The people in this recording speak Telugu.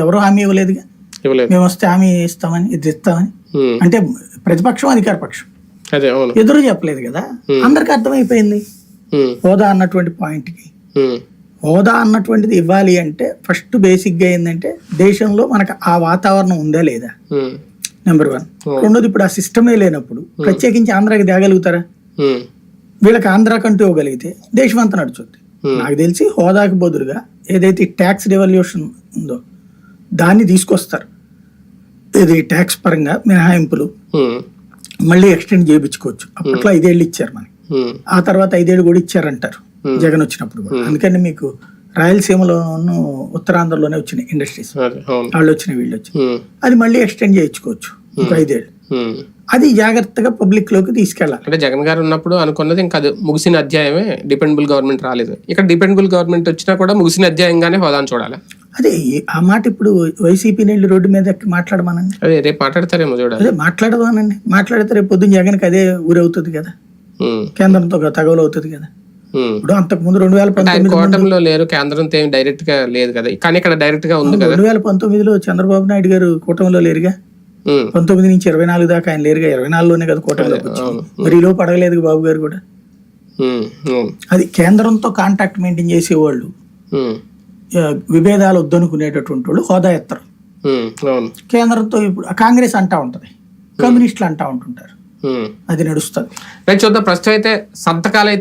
ఎవరు హామీ ఇవ్వలేదుగా ఇవ్వలేదు మేము వస్తే హామీ ఇస్తామని ఇది ఇస్తామని. అంటే ప్రతిపక్షం అధికార పక్షం ఎదురు చెప్పలేదు కదా అందరికి అర్థమైపోయింది. హోదా అన్నటువంటి పాయింట్కి. హోదా అన్నటువంటిది ఇవ్వాలి అంటే ఫస్ట్ బేసిక్గా ఏంటంటే దేశంలో మనకు ఆ వాతావరణం ఉందా లేదా. Number one. రెండోది ఇప్పుడు ఆ సిస్టమే లేనప్పుడు ప్రత్యేకించి ఆంధ్రాకి తేగలుగుతారా. వీళ్ళకి ఆంధ్రా కంటూ ఇవ్వగలిగితే దేశం అంతా నడుచుద్ది. నాకు తెలిసి హోదాకి బదులుగా ఏదైతే ట్యాక్స్ రెవల్యూషన్ ఉందో దాన్ని తీసుకొస్తారు. ఇది ట్యాక్స్ పరంగా మినహాయింపులు. మళ్ళీ ఎక్స్టెండ్ చేయించుకోవచ్చు. అప్పట్లో ఐదేళ్ళు ఇచ్చారు మనకి. ఆ తర్వాత ఐదేళ్ళు కూడా ఇచ్చారంటారు జగన్ వచ్చినప్పుడు అందుకని మీకు రాయలసీమలోను ఉత్తరాంధ్రలోనే వచ్చినాయి ఇండస్ట్రీస్ వాళ్ళు వచ్చినాయి వీళ్ళు వచ్చి. అది మళ్ళీ ఎక్స్టెండ్ చేయించుకోవచ్చు. ఇంకో ఐదేళ్ళు. అది జాగ్రత్తగా పబ్లిక్లోకి తీసుకెళ్ళాలి. అంటే జగన్ గారు ఉన్నప్పుడు అనుకున్నది ఇంకా అది ముగిసిన అధ్యాయమే డిపెండబుల్ గవర్నమెంట్ రాలేదు. ఇక్కడ డిపెండబుల్ గవర్నమెంట్ వచ్చినా కూడా ముగిసిన అధ్యాయంగానే హోదాను చూడాలి. అదే ఆ మాట ఇప్పుడు వైసీపీ నీళ్ళు రోడ్డు మీద మాట్లాడమనండి. అదే రేపు మాట్లాడతారేమో చూడాలి. అదే మాట్లాడదానండి మాట్లాడితే రేపు పొద్దున్న జగన్కి అదే ఊరవుతుంది కదా. కేంద్రంతో తగవలు అవుతుంది కదా. ఇప్పుడు అంతకు ముందు రెండు వేల పంతొమ్మిది కోటంలో లేరు కేంద్రంతో ఏం డైరెక్ట్గా లేదు కదా. కానీ ఇక్కడ డైరెక్ట్గా ఉంది కదా. రెండు వేల పంతొమ్మిదిలో చంద్రబాబు నాయుడు గారు కూటమిలో లేరుగా. పంతొమ్మిది నుంచి ఇరవై నాలుగు దాకా ఆయన లేరుగా. ఇరవై నాలుగులోనే కదా కూటమిలోకి వచ్చింది. మరి ఈలో పడగలేదు బాబు గారు కూడా. అది కేంద్రంతో కాంటాక్ట్ మెయింటైన్ చేసేవాళ్ళు. విభేదాలు వద్దనుకునేటటువంటి వాళ్ళు హోదా ఎత్తరు. కేంద్రంతో ఇప్పుడు కాంగ్రెస్ అంటా ఉంటది. కమ్యూనిస్టులు అంటా ఉంటుంటారు. అది నడుస్తుంది. చూద్దాం. ప్రస్తుతం అయితే సంతకాలు అయితే